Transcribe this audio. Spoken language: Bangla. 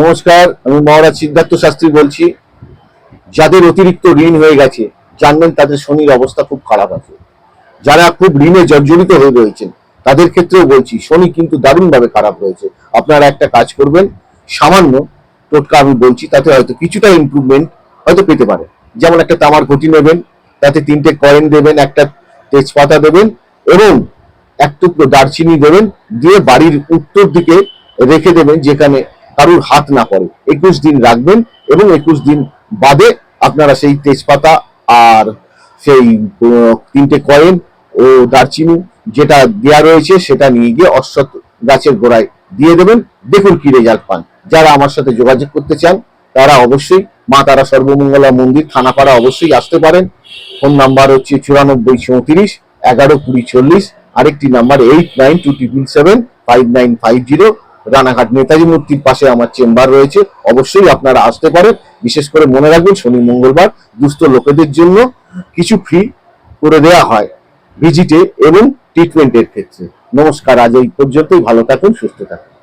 নমস্কার, আমি মহারাজ সিদ্ধার্থ শাস্ত্রী বলছি। যাদের অতিরিক্ত ঋণ হয়ে গেছে, জানবেন তাদের শনির অবস্থা খুব খারাপ আছে। যারা খুব ঋণে জর্জরিত হয়ে রয়েছেন, তাদের ক্ষেত্রেও বলছি, শনি কিন্তু দারুণভাবে খারাপ রয়েছে। আপনারা একটা কাজ করবেন, সামান্য টোটকা আমি বলছি, তাতে হয়তো কিছুটা ইমপ্রুভমেন্ট হয়তো পেতে পারে যেমন একটা তামার ঘটি নেবেন, তাতে তিনটে কয়েন দেবেন, একটা তেজপাতা দেবেন, এবং এক টুকরো দারচিনি দেবেন, দিয়ে বাড়ির উত্তর দিকে রেখে দেবেন, যেখানে কারুর হাত না পড়ে। একুশ দিন রাখবেন এবং একুশ দিন বাদে আপনারা সেই তেজপাতা আর সেই তিনটে কয়েন ও দারচিনি যেটা দেওয়া রয়েছে সেটা নিয়ে গিয়ে অশ্বত্থ গাছের গোড়ায় দিয়ে দেবেন। দেখুন কি রেজাল্ট পান। যারা আমার সাথে যোগাযোগ করতে চান, তারা অবশ্যই মা তারা সর্বমঙ্গলা মন্দির, থানাপাড়া অবশ্যই আসতে পারেন। ফোন নাম্বার হচ্ছে চুরানব্বই চৌত্রিশ, এগারো কুড়ি চল্লিশ, আরেকটি number eight nine two triple seven five nine five zero Ranaghat Netaji মূর্তির পাশে আমার চেম্বার রয়েছে। অবশ্যই আপনারা আসতে পারেন। বিশেষ করে মনে রাখবেন, শনি, মঙ্গলবার দুস্থ লোকেদের জন্য কিছু ফ্রি করে দেওয়া হয় ভিজিটে এবং ট্রিটমেন্টের ক্ষেত্রে। নমস্কার, আজ এই পর্যন্তই। ভালো থাকুন, সুস্থ থাকুন।